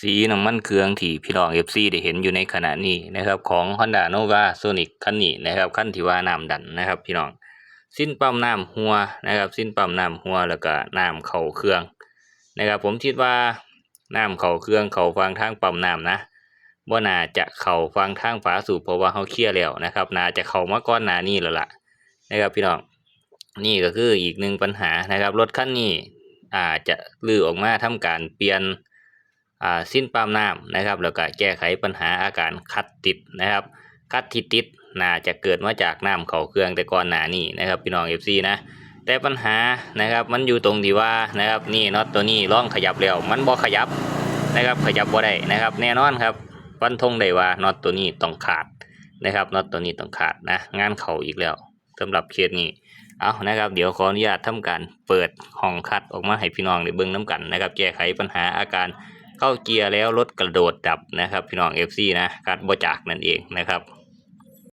สีน้ำมันเครื่องที่พี่น้อง FC ได้เห็นอยู่ในขณะนี้นะครับของ Honda Nova Sonic คันนี้นะครับคันที่ว่าน้ำดันนะครับพี่น้องสิ้นปั๊มน้ำหัวนะครับ สิ้นปั๊มน้ำหัวแล้วก็น้ำเข้าเครื่องนะครับ ผมคิดว่าน้ำเข้าเครื่องเข้าฟังทางปั๊มน้ำนะบ่น่าจะเข้าฟังทางฝาสูบเพราะว่าเฮาเคลียร์แล้วนะครับน่าจะเข้ามาก่อนหน้านี้แล้วล่ะนะครับพี่น้องนี่ก็คืออีกหนึ่งปัญหานะครับรถคันนี้อาจจะลื้อออกมาทำการเปลี่ยน สิ้นปั๊มน้ำนะครับ แล้วก็แก้ไขปัญหาอาการคัดติดนะครับ คัดที่ติดน่าจะเกิดมาจากน้ำเข้าเครื่องแต่ก่อนหน้านี้นะครับ พี่น้อง FC นะแต่ปัญหานะครับมันอยู่ตรงที่ว่านะครับนี่น็อตตัวนี้ล่องขยับแล้วมันบ่ขยับนะครับขยับบ่ได้นะครับ แน่นอนครับฟันธงได้ว่าน็อตตัวนี้ต้องขาดนะครับน็อตตัวนี้ต้องขาดนะงานเข้าอีกแล้วสำหรับเคสนี้เอานะครับ เดี๋ยวขออนุญาตทำการเปิดห้องคัดออกมาให้พี่น้องได้เบิ่งน้กันนะครับ แก้ไขปัญหาอาการ เข้าเกียร์แล้วรถกระโดดดับนะครับ พี่น้อง FC นะการบจากนั่นเองนะครับ